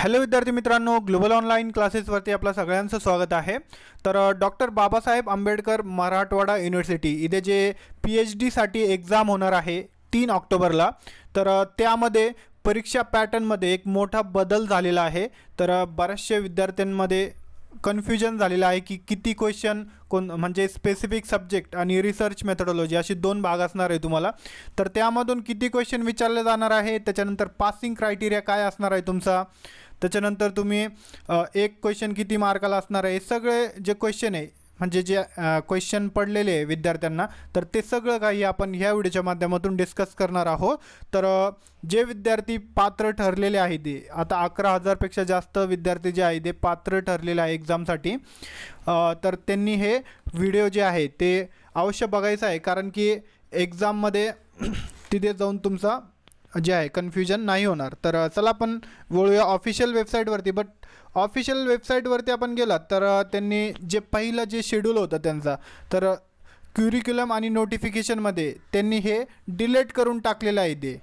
Hello विद्यार्थी मित्रांनो global online क्लासेसवरती आपलं सगळ्यांचं स्वागत आहे. तर डॉक्टर बाबासाहेब आंबेडकर मराठवाडा युनिव्हर्सिटी इथे जे पी एच डीसाठी एक्झाम होणार आहे तीन ऑक्टोबरला तर त्यामध्ये परीक्षा पॅटर्नमध्ये एक मोठा बदल झालेला आहे. तर बऱ्याचशा विद्यार्थ्यांमध्ये कन्फ्युजन झालेलं आहे की किती क्वेश्चन कोण म्हणजे स्पेसिफिक सब्जेक्ट आणि रिसर्च मेथडॉलॉजी अशी दोन भाग असणार आहे तुम्हाला. तर त्यामधून किती क्वेश्चन विचारले जाणार आहे त्याच्यानंतर पासिंग क्रायटेरिया काय असणार आहे तुमचा? त्याच्यानंतर तुम्ही एक क्वेश्चन किती मार्काला असणार आहे? सगळे जे क्वेश्चन आहे म्हणजे जे क्वेश्चन पडलेले आहे विद्यार्थ्यांना तर ते सगळं काही आपण ह्या व्हिडिओच्या माध्यमातून डिस्कस करणार आहोत. तर जे विद्यार्थी पात्र ठरलेले आहे ते आता अकरा हजारपेक्षा जास्त विद्यार्थी जे आहे ते पात्र ठरलेले आहे एक्झामसाठी तर त्यांनी हे व्हिडिओ जे आहे ते अवश्य बघायचं आहे. कारण की एक्झाममध्ये तिथे जाऊन तुमचा जे आहे कन्फ्युजन नाही होणार. तर चला आपण वळूया ऑफिशियल वेबसाईटवरती बट ऑफिशियल वेबसाईटवरती आपण गेलात तर त्यांनी जे पहिलं जे शेड्यूल होतं त्यांचा तर क्युरिक्युलम आणि नोटिफिकेशनमध्ये त्यांनी हे डिलेट करून टाकलेलं आहे ते.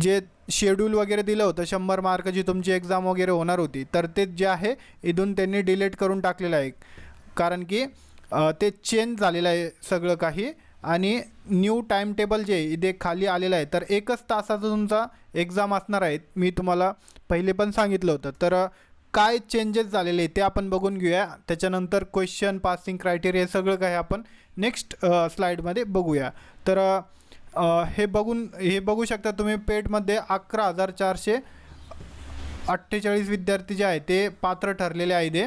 जे शेड्यूल वगैरे दिलं होतं शंभर मार्कची तुमची एक्झाम वगैरे होणार होती तर ते जे आहे इथून त्यांनी डिलेट करून टाकलेलं आहे. कारण की ते चेंज झालेलं आहे सगळं काही. आणि न्यू टाईम टेबल जे इथे खाली आलेलं आहे तर एकच तासाचा तुमचा एक्झाम असणार आहे. मी तुम्हाला पहिले पण सांगितलं होतं. तर काय चेंजेस झालेले ते आपण बघून घेऊया. त्याच्यानंतर क्वेश्चन पासिंग क्रायटेरिया सगळं काही आपण नेक्स्ट स्लाईडमध्ये बघूया. तर हे बघून हे बघू शकता तुम्ही पेटमध्ये अकरा हजार चारशे अठ्ठेचाळीस विद्यार्थी जे आहे ते पात्र ठरलेले आहे ते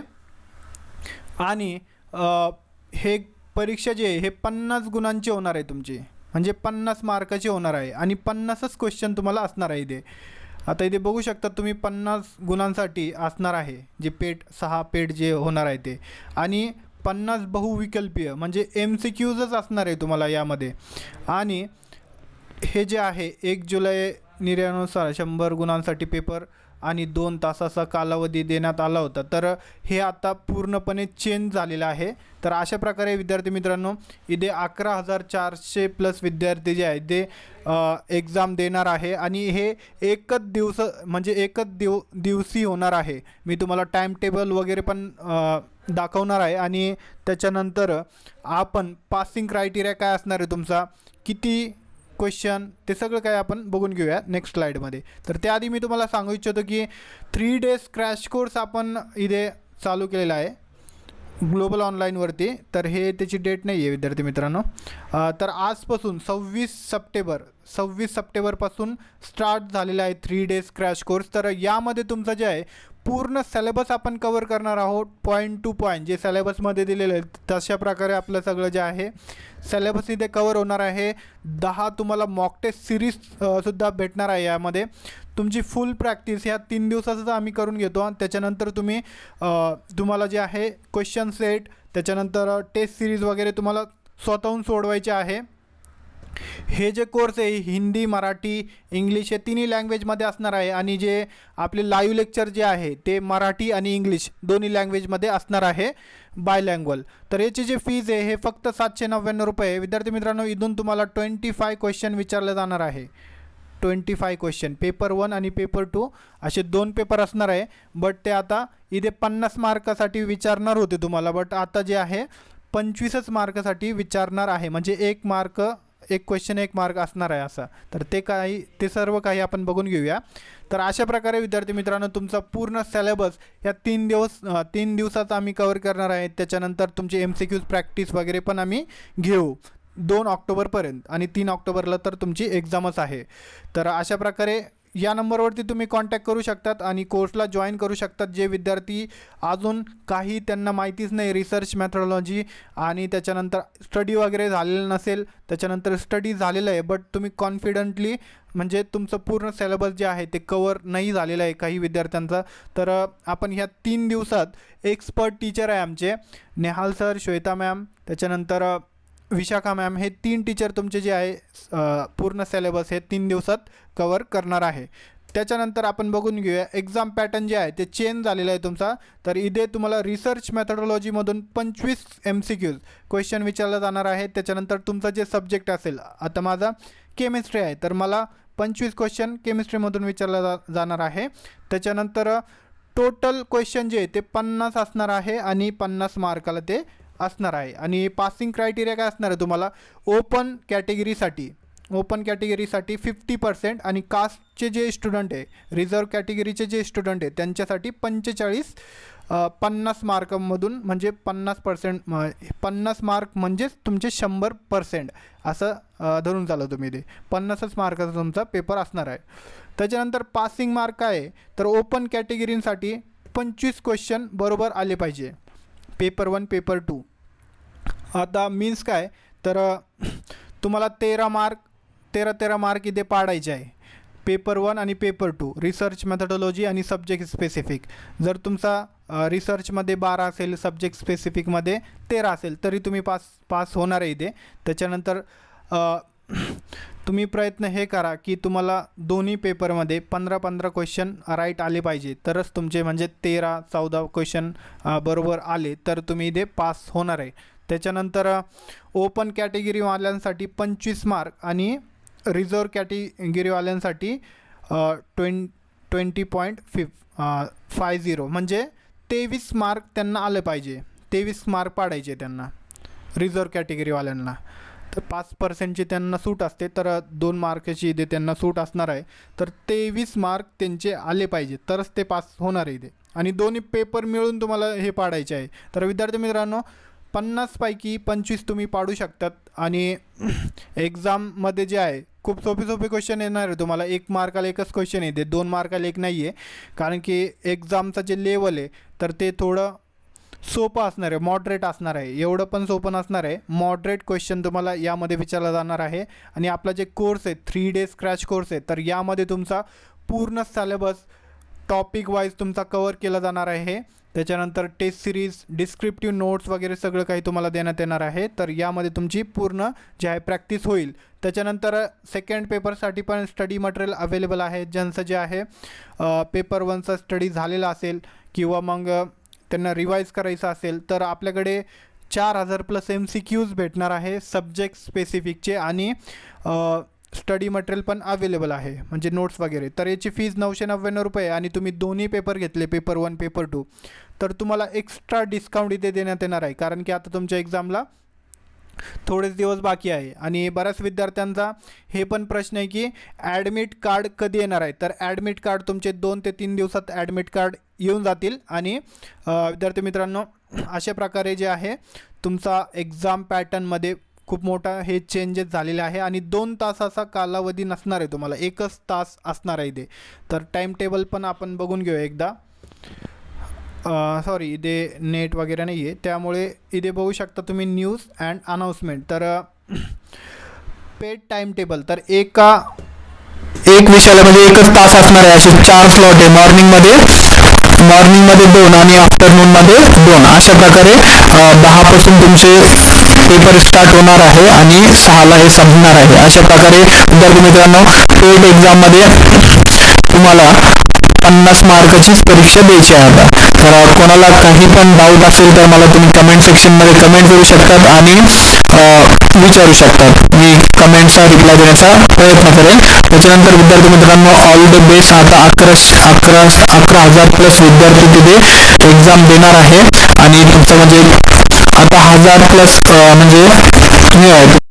आणि हे परीक्षा जे आहे हे पन्नास गुणांची होणार आहे तुमची. म्हणजे पन्नास मार्काची होणार आहे आणि पन्नासच क्वेश्चन तुम्हाला असणार आहे इथे. आता इथे बघू शकता तुम्ही पन्नास गुणांसाठी असणार आहे. जे पेट सहा पेट जे होणार आहे ते. आणि पन्नास बहुविकल्पीय म्हणजे एम सी क्यूजच असणार आहे तुम्हाला यामध्ये. आणि हे जे आहे एक जुलै निर्यानुसार शंभर गुणांसाठी पेपर आणि दोन तासाचा कालावधी देण्यात आला होता. तर हे आता पूर्णपणे चेंज झालेलं आहे. तर अशा प्रकारे विद्यार्थी मित्रांनो इथे अकरा हजार चारशे प्लस विद्यार्थी जे आहेत ते एक्झाम देणार आहे. आणि हे एकच दिवस म्हणजे एकच दिव दिवशी होणार आहे. मी तुम्हाला टाईम टेबल वगैरे पण दाखवणार आहे. आणि त्याच्यानंतर आपण पासिंग क्रायटेरिया काय असणार आहे तुमचा? किती क्वेश्चन ते सगळं काय आपण बघून घेऊया नेक्स्ट स्लाईडमध्ये तर त्याआधी मी तुम्हाला सांगू इच्छितो की थ्री डेज क्रॅश कोर्स आपण इथे चालू केलेला आहे. ग्लोबल ऑनलाईनवरती तर हे त्याची डेट नाही आहे विद्यार्थी मित्रांनो. तर आजपासून सव्वीस सप्टेंबर सव्वीस सप्टेंबरपासून स्टार्ट झालेला आहे थ्री डेज क्रॅश कोर्स तर यामध्ये तुमचं जे आहे पूर्ण सिलेबस आपण कवर करणार आहोत पॉईंट टू पॉईंट जे सिलेबसमध्ये दिलेलं आहे तशा प्रकारे आपलं सगळं जे आहे सिलेबस इथे कवर होणार आहे. दहा तुम्हाला मॉक टेस्ट सिरीज सुद्धा भेटणार आहे यामध्ये. तुमची फुल प्रॅक्टिस ह्या तीन दिवसाचं आम्ही करून घेतो. आणि त्याच्यानंतर तुम्ही तुम्हाला जे आहे क्वेश्चन सेट त्याच्यानंतर टेस्ट सिरीज वगैरे तुम्हाला स्वतःहून सोडवायचे आहे. हे जे कोर्स आहे हिंदी मराठी इंग्लिश हे तिन्ही लँग्वेजमध्ये असणार आहे आणि जे आपले लाईव्ह लेक्चर जे आहे ते मराठी आणि इंग्लिश दोन्ही लँग्वेजमध्ये असणार आहे बायलँग्वल तर याची जे फीज आहे हे फक्त सातशे नव्याण्णव रुपये विद्यार्थी मित्रांनो इथून तुम्हाला ट्वेंटी फाय क्वेश्चन विचारले जाणार आहे. Twenty five question paper one आणि पेपर टू असे दोन पेपर असणार आहे. बट ते आता इथे पन्नास मार्कासाठी विचारणार होते तुम्हाला. बट आता जे आहे पंचवीसच मार्कासाठी विचारणार आहे. म्हणजे एक मार्क एक क्वेश्चन एक मार्क असणार आहे असा. तर ते काही ते सर्व काही आपण बघून घेऊया. तर अशा प्रकारे विद्यार्थी मित्रांनो तुमचा पूर्ण सिलेबस या तीन दिवस तीन दिवसात आम्ही कवर करणार आहे. त्याच्यानंतर तुमचे एम सी क्यूज प्रॅक्टिस वगैरे पण आम्ही घेऊ. दोन ऑक्टोबरपर्यंत आणि तीन ऑक्टोबरला तर तुमची एक्झामच आहे. तर अशा प्रकारे या नंबरवरती तुम्ही कॉन्टॅक्ट करू शकतात आणि कोर्सला जॉईन करू शकतात. जे विद्यार्थी अजून काही त्यांना माहितीच नाही रिसर्च मॅथडॉलॉजी आणि त्याच्यानंतर स्टडी वगैरे झालेलं नसेल त्याच्यानंतर स्टडी झालेलं आहे बट तुम्ही कॉन्फिडंटली म्हणजे तुमचं पूर्ण सिलेबस जे आहे ते कवर नाही झालेलं आहे काही विद्यार्थ्यांचा. तर आपण ह्या तीन दिवसात एक्सपर्ट टीचर आहे आमचे. नेहाल सर श्वेता मॅम त्याच्यानंतर विशाखा मॅम हे तीन टीचर तुमचे जे आहे पूर्ण सिलेबस हे तीन दिवसात कवर करणार आहे. त्याच्यानंतर आपण बघून घेऊया एक्झाम पॅटर्न जे आहे ते चेंज झालेलं आहे तुमचा. तर इथे तुम्हाला रिसर्च मॅथडॉलॉजीमधून पंचवीस एम सी क्यूज क्वेश्चन विचारलं जाणार आहे त्याच्यानंतर तुमचा जे सब्जेक्ट असेल आता माझा केमिस्ट्री आहे तर मला पंचवीस क्वेश्चन केमिस्ट्रीमधून विचारलं जा जाणार आहे. त्याच्यानंतर टोटल क्वेश्चन जे आहे ते पन्नास असणार आहे आणि पन्नास मार्काला ते असणार आहे. आणि पासिंग क्रायटेरिया काय असणार आहे तुम्हाला? ओपन कॅटेगरीसाठी ओपन कॅटेगरीसाठी फिफ्टी पर्सेंट आणि कास्टचे जे स्टुडंट आहे रिझर्व कॅटेगरीचे जे स्टुडंट आहे त्यांच्यासाठी पंचेचाळीस पन्नास मार्कमधून म्हणजे पन्नास पर्सेंट पन्नास मार्क म्हणजेच तुमचे शंभर पर्सेंट असं धरून चालू तुम्ही ते. पन्नासच मार्काचा तुमचा पेपर असणार आहे. त्याच्यानंतर पासिंग मार्क काय आहे? तर ओपन कॅटेगरींसाठी पंचवीस क्वेश्चन बरोबर आले पाहिजे. Paper one paper two. आता मीन्स काय? तर तुम्हाला तेरा मार्क तेरा तेरा मार्क इथे पाडायचे आहे. पेपर वन आणि पेपर टू रिसर्च मेथडॉलॉजी आणि सब्जेक्ट स्पेसिफिक जर तुमचा रिसर्चमध्ये बारा असेल सब्जेक्ट स्पेसिफिकमध्ये तेरा असेल तरी तुम्ही पास पास होणार आहे इथे. त्याच्यानंतर तुम्ही प्रयत्न हे करा की तुम्हाला दोन्ही पेपरमध्ये पंधरा पंधरा क्वेश्चन राईट आले पाहिजे. तरच तुमचे म्हणजे तेरा चौदा क्वेश्चन बरोबर आले तर तुम्ही इथे पास होणार आहे. त्याच्यानंतर ओपन कॅटेगरीवाल्यांसाठी पंचवीस मार्क आणि reserve कॅटेगरीवाल्यांसाठी twen twenty point fif five zero म्हणजे तेवीस मार्क त्यांना आले पाहिजे. तेवीस मार्क पाडायचे त्यांना. रिझर्व कॅटेगरीवाल्यांना तर पाच पर्सेंटची त्यांना सूट असते तर दोन मार्काची इथे त्यांना सूट असणार आहे. तर तेवीस मार्क त्यांचे आले पाहिजे तरच ते पास होणार आहे इथे. आणि दोन्ही पेपर मिळून तुम्हाला हे पाडायचे आहे. तर विद्यार्थी मित्रांनो पन्नासपैकी पंचवीस तुम्ही पाडू शकतात. आणि एक्झाममध्ये जे आहे खूप सोपे सोपे क्वेश्चन येणार आहे तुम्हाला. एक मार्काला एकच क्वेश्चन येते. दोन मार्काला एक नाही आहे कारण की एक्झामचं जे लेवल आहे तर ते थोडं सोपं असणार आहे मॉडरेट असणार आहे. एवढं पण सोपं नसणार आहे. मॉडरेट क्वेश्चन तुम्हाला यामध्ये विचारला जाणार आहे. आणि आपला जे कोर्स आहे थ्री डेज क्रॅच कोर्स आहे तर यामध्ये तुमचा पूर्ण सिलेबस टॉपिक वाईज तुमचा कवर केला जाणार आहे. त्याच्यानंतर टेस्ट सिरीज डिस्क्रिप्टिव्ह नोट्स वगैरे सगळं काही तुम्हाला देण्यात येणार आहे. तर यामध्ये तुमची पूर्ण जे आहे प्रॅक्टिस होईल. त्याच्यानंतर सेकंड पेपरसाठी पण स्टडी मटेरियल अवेलेबल आहे. ज्यांचं जे आहे पेपर वनचा स्टडी झालेला असेल किंवा मग त्यांना रिवाईज करायचं असेल तर आपल्याकडे चार हजार प्लस एम सी क्यूज भेटणार आहे सब्जेक्ट स्पेसिफिकचे आणि स्टडी मटेरियल पण अवेलेबल आहे म्हणजे नोट्स वगैरे. तर याची फीज नऊशे नव्याण्णव रुपये आणि तुम्ही दोन्ही पेपर घेतले पेपर वन पेपर टू तर तुम्हाला एक्स्ट्रा डिस्काउंट इथे देण्यात येणार आहे कारण की आता तुमच्या एक्झामला थोडेच दिवस बाकी आहे. आणि बऱ्याच विद्यार्थ्यांचा हे पण प्रश्न आहे की ॲडमिट कार्ड कधी येणार आहे? तर ॲडमिट कार्ड तुमचे दोन ते तीन दिवसात ॲडमिट कार्ड येऊन जातील. आणि विद्यार्थी मित्रांनो अशा प्रकारे जे आहे तुमचा एक्झाम पॅटर्नमध्ये खूप मोठा हे चेंजेस झालेले आहे. आणि दोन तासाचा कालावधी नसणार आहे तुम्हाला. एकच तास असणार आहे ते तर टाईम टेबल पण आपण बघून घेऊ एकदा. सॉरी इथे नेट वगैरे नाही आहे त्यामुळे इथे बघू शकता तुम्ही न्यूज अँड अनाऊन्समेंट तर पेड टाईम टेबल तर एका एक विषयाला म्हणजे एकच तास असणार आहे असे. चार स्लॉट आहे. मॉर्निंगमध्ये मॉर्निंगमध्ये दोन आणि आफ्टरनूनमध्ये दोन. अशा प्रकारे दहापासून तुमचे पेपर स्टार्ट होणार आहे आणि सहाला हे संपणार आहे. अशा प्रकारे विद्यार्थी मित्रांनो पेड एक्झाममध्ये तुम्हाला पन्नास मार्काचीच परीक्षा द्यायची आहे आता. तर कोणाला काही पण डाऊट असेल तर मला तुम्ही कमेंट सेक्शनमध्ये कमेंट करू शकतात आणि विचारू शकतात. मी कमेंटचा रिप्लाय देण्याचा प्रयत्न करेन त्याच्यानंतर विद्यार्थी मित्रांनो ऑल द बेस्ट आता अकरा अकरा अकरा हजार प्लस विद्यार्थी तिथे एक्झाम देणार आहे आणि तुमचं म्हणजे आता हजार प्लस म्हणजे हे आहे